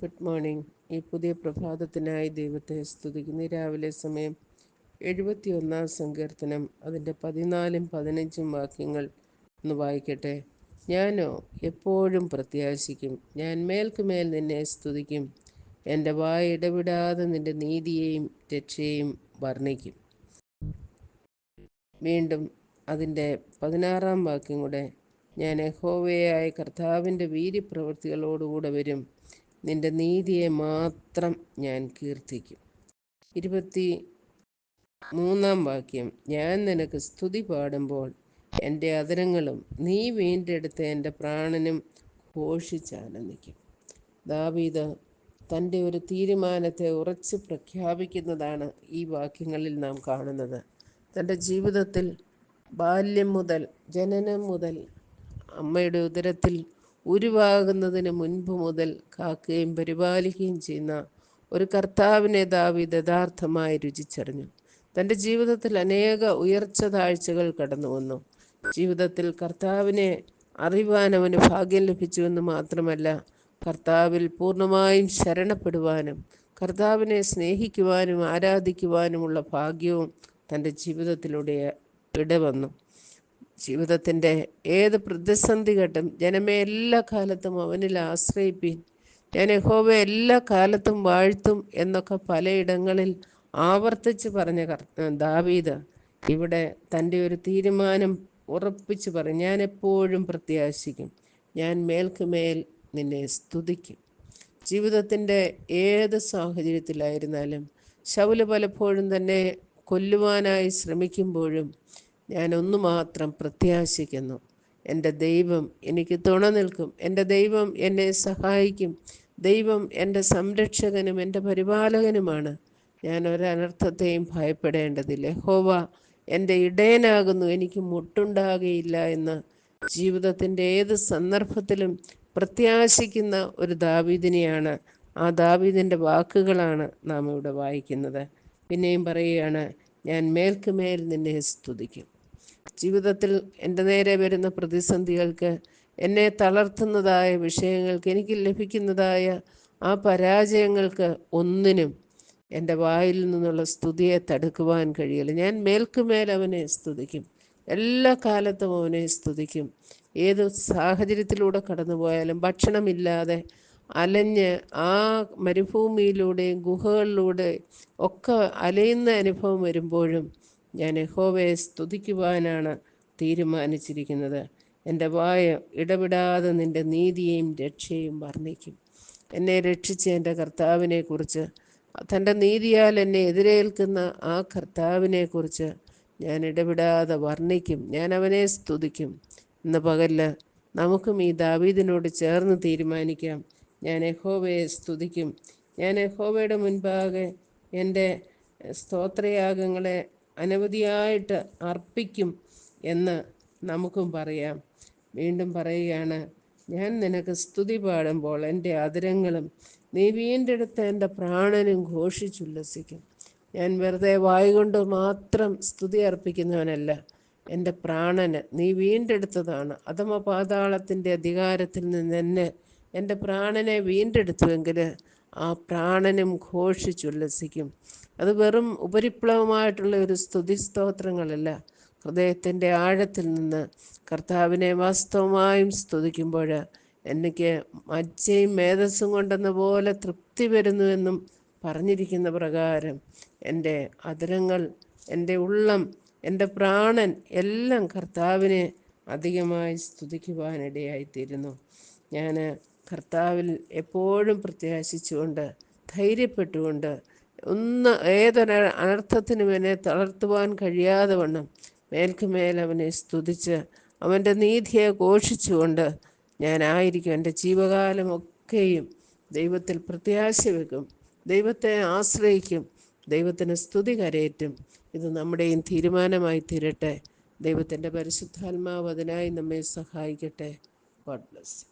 Good morning ഈ പുതിയ പ്രഭാതത്തിനായി ദൈവത്തെ സ്തുതിക്കുന്നു. രാവിലെ സമയം എഴുപത്തിയൊന്നാം സങ്കീർത്തനം. അതിന്റെ പതിനാലും പതിനഞ്ചും വാക്യങ്ങൾ ഒന്ന് വായിക്കട്ടെ. ഞാനോ എപ്പോഴും പ്രത്യാശിക്കും. ഞാൻ മേൽക്കുമേൽ നിന്നെ സ്തുതിക്കും. എന്റെ വായ ഇടവിടാതെ നിന്റെ നീതിയെയും രക്ഷയെയും വർണിക്കും. വീണ്ടും അതിന്റെ പതിനാറാം വാക്യം കൂടെ. ഞാൻ എഹോവയായ കർത്താവിന്റെ വീര്യപ്രവൃത്തികളോടുകൂടെ വരും. നിന്റെ നീതിയെ മാത്രം ഞാൻ കീർത്തിക്കും. ഇരുപത്തി മൂന്നാം വാക്യം. ഞാൻ നിനക്ക് സ്തുതി പാടുമ്പോൾ എന്റെ അതിരങ്ങളും നീ വീണ്ടെടുത്ത എന്റെ പ്രാണനും ഘോഷിച്ചാനന്ദിക്കും. ദാവീദ് തന്റെ ഒരു തീരുമാനത്തെ ഉറച്ച് പ്രഖ്യാപിക്കുന്നതാണ് ഈ വാക്യങ്ങളിൽ നാം കാണുന്നത്. തന്റെ ജീവിതത്തിൽ ബാല്യം മുതൽ ജനനം മുതൽ അമ്മയുടെ ഉദരത്തിൽ ഉരുവാകുന്നതിന് മുൻപ് മുതൽ കാക്കുകയും പരിപാലിക്കുകയും ചെയ്യുന്ന ഒരു കർത്താവിനെ ദാവീദ് യഥാർത്ഥമായി രുചിച്ചറിഞ്ഞു. തന്റെ ജീവിതത്തിൽ അനേക ഉയർച്ച താഴ്ചകൾ കടന്നു വന്നു. ജീവിതത്തിൽ കർത്താവിനെ അറിവാൻ അവന് ഭാഗ്യം ലഭിച്ചുവെന്ന് മാത്രമല്ല കർത്താവിൽ പൂർണമായും ശരണപ്പെടുവാനും കർത്താവിനെ സ്നേഹിക്കുവാനും ആരാധിക്കുവാനുമുള്ള ഭാഗ്യവും തന്റെ ജീവിതത്തിലൂടെ ഇടവന്നു. ജീവിതത്തിന്റെ ഏത് പ്രതിസന്ധി ഘട്ടം ജനമേ എല്ലാ കാലത്തും അവനിൽ ആശ്രയിപ്പീൻ ഞാൻ യഹോവ എല്ലാ കാലത്തും വാഴ്ത്തും എന്നൊക്കെ പലയിടങ്ങളിൽ ആവർത്തിച്ച് പറഞ്ഞ ദാവീദ് ഇവിടെ തന്റെ ഒരു തീരുമാനം ഉറപ്പിച്ച് പറയും ഞാൻ എപ്പോഴും പ്രത്യാശിക്കും ഞാൻ മേൽക്കുമേൽ നിന്നെ സ്തുതിക്കും. ജീവിതത്തിന്റെ ഏത് സാഹചര്യത്തിലായിരുന്നാലും ശൗൽ പലപ്പോഴും തന്നെ കൊല്ലുവാനായി ശ്രമിക്കുമ്പോഴും ഞാൻ ഒന്നു മാത്രം പ്രത്യാശിക്കുന്നു. എന്റെ ദൈവം എനിക്ക് തുണ നിൽക്കും. എന്റെ ദൈവം എന്നെ സഹായിക്കും. ദൈവം എന്റെ സംരക്ഷകനും എന്റെ പരിപാലകനുമാണ്. ഞാൻ ഒരനർത്ഥത്തെയും ഭയപ്പെടേണ്ടതില്ല. ഹോവ എന്റെ ഇടയനാകുന്നു. എനിക്ക് മുട്ടുണ്ടാകുകയില്ല എന്ന് ജീവിതത്തിന്റെ ഏത് സന്ദർഭത്തിലും പ്രത്യാശിക്കുന്ന ഒരു ദാവീദിനെയാണ്. ആ ദാവീദിന്റെ വാക്കുകളാണ് നാം ഇവിടെ വായിക്കുന്നത്. പിന്നെയും പറയുകയാണ് ഞാൻ മേൽക്കുമേൽ നിന്നെ സ്തുതിക്കും. ജീവിതത്തിൽ എന്റെ നേരെ വരുന്ന പ്രതിസന്ധികൾക്ക് എന്നെ തളർത്തുന്നതായ വിഷയങ്ങൾക്ക് എനിക്ക് ലഭിക്കുന്നതായ ആ പരാജയങ്ങൾക്ക് ഒന്നിനും എന്റെ വായിൽ നിന്നുള്ള സ്തുതിയെ തടുക്കുവാൻ കഴിയില്ല. ഞാൻ മേൽക്കുമേൽ അവനെ സ്തുതിക്കും. എല്ലാ കാലത്തും അവനെ സ്തുതിക്കും. ഏത് സാഹചര്യത്തിലൂടെ കടന്നു പോയാലും ഭക്ഷണമില്ലാതെ അലഞ്ഞ് ആ മരുഭൂമിയിലൂടെയും ഗുഹകളിലൂടെ ഒക്കെ അലയുന്ന അനുഭവം വരുമ്പോഴും ഞാൻ യഹോവയെ സ്തുതിക്കുവാനാണ് തീരുമാനിച്ചിരിക്കുന്നത്. എന്റെ വായ ഇടപെടാതെ നിന്റെ നീതിയെയും രക്ഷയും വർണിക്കും. എന്നെ രക്ഷിച്ച എന്റെ കർത്താവിനെക്കുറിച്ച് തന്റെ നീതിയാൽ എന്നെ എതിരേൽക്കുന്ന ആ കർത്താവിനെക്കുറിച്ച് ഞാൻ ഇടപെടാതെ വർണിക്കും. ഞാൻ അവനെ സ്തുതിക്കും. ഇന്ന് പകൽ നമുക്കും ഈ ദാവീദിനോട് ചേർന്ന് തീരുമാനിക്കാം. ഞാൻ യഹോവയെ സ്തുതിക്കും. ഞാൻ യഹോവയുടെ മുൻപാകെ എന്റെ സ്തോത്രയാഗങ്ങളെ അനവധിയായിട്ട് അർപ്പിക്കും എന്ന് നമുക്കും പറയാം. വീണ്ടും പറയുകയാണ് ഞാൻ നിനക്ക് സ്തുതി പാടുമ്പോൾ എന്റെ അതിരങ്ങളും നീ വീണ്ടെടുത്ത എന്റെ പ്രാണനും ഘോഷിച്ചുല്ലസിക്കും ഞാൻ വെറുതെ വായുകൊണ്ട് മാത്രം സ്തുതി അർപ്പിക്കുന്നവനല്ല എന്റെ പ്രാണന് നീ വീണ്ടെടുത്തതാണ്. അഥമ പാതാളത്തിന്റെ അധികാരത്തിൽ നിന്ന് എന്നെ എന്റെ പ്രാണനെ വീണ്ടെടുത്തുവെങ്കിൽ ആ പ്രാണനും ഘോഷിച്ചുല്ലസിക്കും അത് വെറും ഉപരിപ്ലവമായിട്ടുള്ള ഒരു സ്തുതി സ്തോത്രങ്ങളല്ല. ഹൃദയത്തിന്റെ ആഴത്തിൽ നിന്ന് കർത്താവിനെ വാസ്തവമായും സ്തുതിക്കുമ്പോൾ എനിക്ക് മജ്ജയും മേധസ്സും കൊണ്ടെന്ന പോലെ തൃപ്തി വരുന്നുവെന്നും പറഞ്ഞിരിക്കുന്ന പ്രകാരം എന്റെ അതിരങ്ങൾ എന്റെ ഉള്ളം എന്റെ പ്രാണൻ എല്ലാം കർത്താവിനെ അധികമായി സ്തുതിക്കുവാനിടയായിത്തീരുന്നു. ഞാൻ കർത്താവിൽ എപ്പോഴും പ്രത്യാശിച്ചുകൊണ്ട് ധൈര്യപ്പെട്ടുകൊണ്ട് ഒന്ന് ഏതൊരു അനർത്ഥത്തിനും എന്നെ തളർത്തുവാൻ കഴിയാതെ വണ്ണം മേൽക്കുമേൽ അവനെ സ്തുതിച്ച് അവന്റെ നീതിയെ ഘോഷിച്ചുകൊണ്ട് ഞാനായിരിക്കും എന്റെ ജീവകാലമൊക്കെയും ദൈവത്തിൽ പ്രത്യാശ വെക്കും. ദൈവത്തെ ആശ്രയിക്കും. ദൈവത്തിന് സ്തുതി കരയേറ്റും. ഇത് നമ്മുടെയും തീരുമാനമായി തീരട്ടെ. ദൈവത്തിന്റെ പരിശുദ്ധാത്മാവ് അതിനായി നമ്മെ സഹായിക്കട്ടെ. God bless